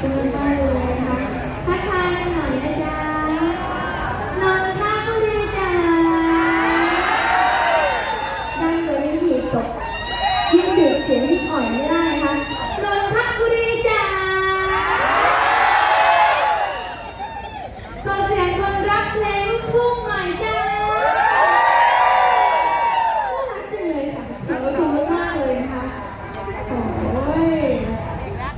คุณมากๆเลยนะคะทักทายกันหน่อยนะจ๊ะนนทบุรีจ้าดังกว่านี้อีกตกยิ่งดึกเสียงยิ่งอ่อนไม่ได้นะคะนนทบุรีจ้าขอเสียงคนรักเพลงลูกทุ่งหน่อยจ้าน่ารักจังเลยค่ะขอบคุณมากๆเลยนะคะโอ้ย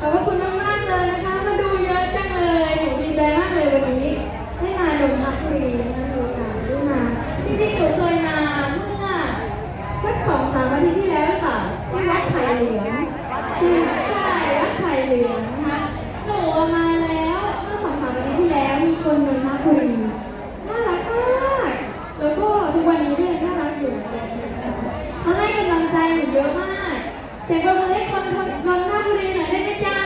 ขอบพระคุณมากๆเลยนะคะ มาดูเยอะจังเลยหนูดีใจมากเลยวันนี้ ได้มาดมพักบุรีนะคะมีโอกาสได้มา จริงๆ หนูเคยมาเมื่อสักสองสามอาทิตย์ที่แล้วหรือเปล่าที่วัดไผ่เหลืองใช่วัดไผ่เหลืองนะคะ หนูมาแล้วเมื่อสองสามอาทิตย์ที่แล้วมีคนนนทบุรีน่ารักมาก แล้วก็ทุกวันนี้ก็ยังน่ารักอยู่เหมือนเดิมนะคะมาให้กำลังใจหนูเยอะมาก เสียงปรบมือให้คนนนทบุรีหน่อยได้ไหมจ๊ะ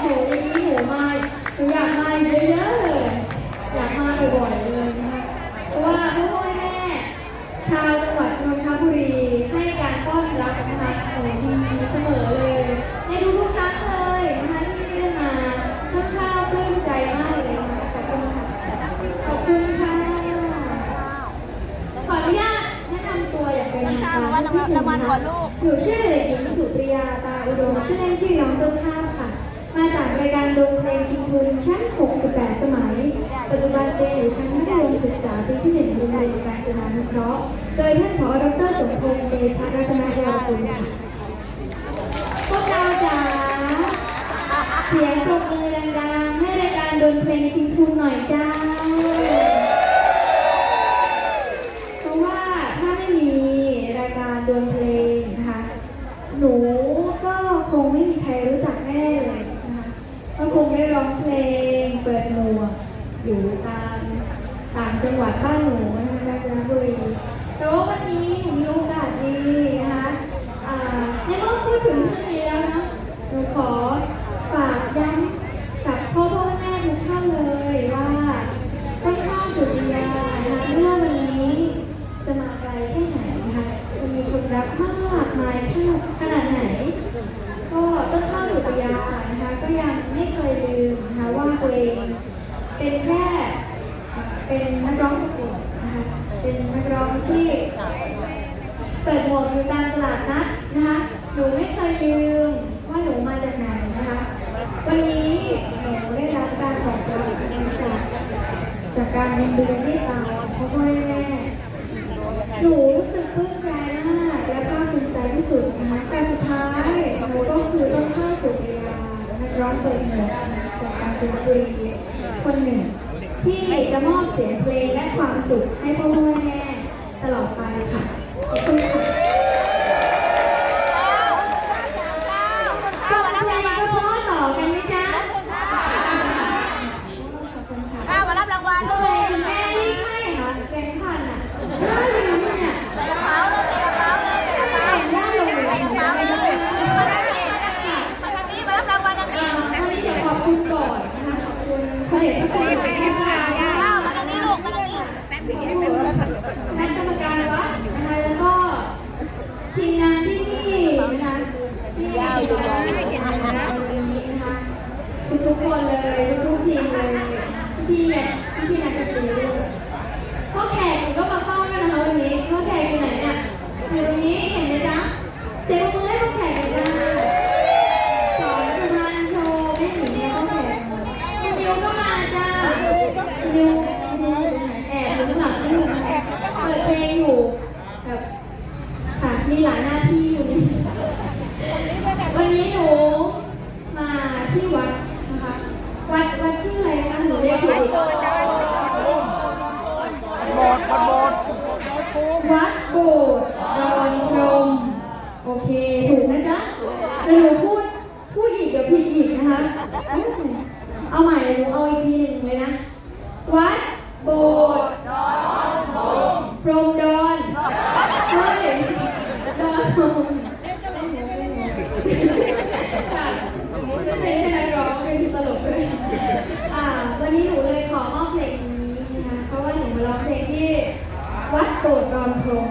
หนูวันนี้หนูมาหนู อยากมาเยอะๆเลยอยากมาบ่อยๆเลยนะคะเพราะว่าพ่อพ่อแม่ชาวจังหวัดนนทบุรีให้การต้อนรับนะคะหนูดีเสมอเลย ในทุกๆครั้งเลยนะคะที่ได้มาค่อนข้างปลื้มใจมากเลยนะคะขอบคุณค่ะขอบคุณค่ะขออนุญาตแนะนำตัวอย่างเป็นทางการนิดนึงนะคะหนูชื่อเด็กหญิงสุปริยาตาอุดมชื่อเล่นชื่อน้องต้นข้าวค่ะมาจาก รายการดงเพลงชิงทุนชั้น 68 สมัย ปัจจุบันเรียนอยู่ชั้นมัธยมศึกษาปีที่1โรงเรียนการจนานุเคราะห์ โดยท่านผอดรสมพงษ์เดชรัตนยาคุณค่ะพวกเราจ๋าเสียงปรบมือดังๆให้รายการดนเพลงชิงทุนหน่อยจ้า เพราะว่าถ้าไม่มีรายการดนเพลงนะคะ หนูก็คงไม่มีใครรู้จักแน่เลยนะคะก็คงได้ร้องเพลงเปิดหมวกอยู่ตามต่าง จังหวัดบ้านหนูนะคะกาญจนบุรีแต่ว่าวันนี้หนูมีโอกาสดีนะคะในเมื่อพูดถึงเรื่องนี้แล้วนะหนูขอฝากย้ำกับพ่อพ่อแม่ทุกท่านเลยว่า ต้นข้าวสุริยานะคะเมื่อวันนี้จะมาไกลแค่ไหนนะคะจะมีคนรักมากมายขนาดไหน ก็ต้นข้าวสุริยานะคะก็ยังไม่เคยลืมนะคะว่าตัวเองเป็นแค่เป็นนักร้องประกวดนะคะเป็น นักร้องที่เปิดหมวกอยู่ตามตลาดนัดนะคะ หนูไม่เคยลืมว่าหนูมาจากไหนนะคะ วันนี้หนูได้รับการตอบรับจากจากการเรียนดูที่ตามพ่อพ่อแม่หนูรู้สึกปลื้มใจมากและภาคภูมิใจที่สุดนะคะแต่สุดท้ายหนูก็คือต้องข้าสุริยานักร้องเปิดหมวกจากกาญจนบุรีคนหนึ่งที่จะมอบเสียงเพลงและความสุขให้พ่อแม่ ตลอดไปค่ะขอบคุณค่ะฟังเพลงเพราะๆต่อกันไหมจ๊ะขอบคุณค่ะ ข้าวมารับรางวัล ทำไมคุณแม่รีบให้อะคะแบงค์พันอะน่าลืมเนี่ย ใส่กระเป๋าเลยใส่กระเป๋าเลยใส่กระเป๋า แต่งหน้าลงเลย ใส่กระเป๋าเลยมาทางนี้มาทางนี้มาทางนี้มารับรางวัลทาง อ่า นี้ วันนี้เดี๋ยวขอบคุณก่อนนะคะขอบคุณพระเดชพระคุณค่ะ ข้าวมาทางนี้ลูกมาทางนี้ ขอบคุณคณะกรรมการวัดนะคะแล้วก็ทีมงานที่นี่นะคะที่ยาวอยู่เลยนะคะทุกๆ คนเลยทุกทีมเลยพี่พี่พี่นักดนตรีด้วยพ่อแขกก็มาเฝ้าด้วยนะคะวันนี้พ่อแขกอยู่ไหนเนี่ยอยู่ตรงนี้เห็นไหมจ๊ะเสียงมือให้พ่อแขกหน่อยจ้าสอนสุพรรณโชว์ไม่หนีเนี่ยพ่อแขกคุณดิวก็มาจ้าคุณดิวอยู่ไหนแอบอยู่ข้างหลังเปิดเพลงอยู่แบบค่ะมีหลายหน้าที่อยู่นี่วันนี้หนูมาที่วัดนะคะวัดวัดชื่ออะไรคะหนูเรียกผิดอีก โบดโบด วัดโบสถ์ดอนพรหมโอเค ถูกนะจ๊ะแต่หนูพูด พูดอีกเดี๋ยวผิดอีก นะคะ เอาใหม่หนูเอาอีกทีหนึ่งเลยนะ วัดโบสถ์พรหมดอนเฮ้ยดอนพรหมค่ะไม่เป็นแค่นักร้องเป็นตลกด้วยอ่า วันนี้หนูเลยขอมอบเพลงนี้นะคะ เพราะว่าหนูมาร้องเพลงที่ วัดโบสถ์ดอนพรม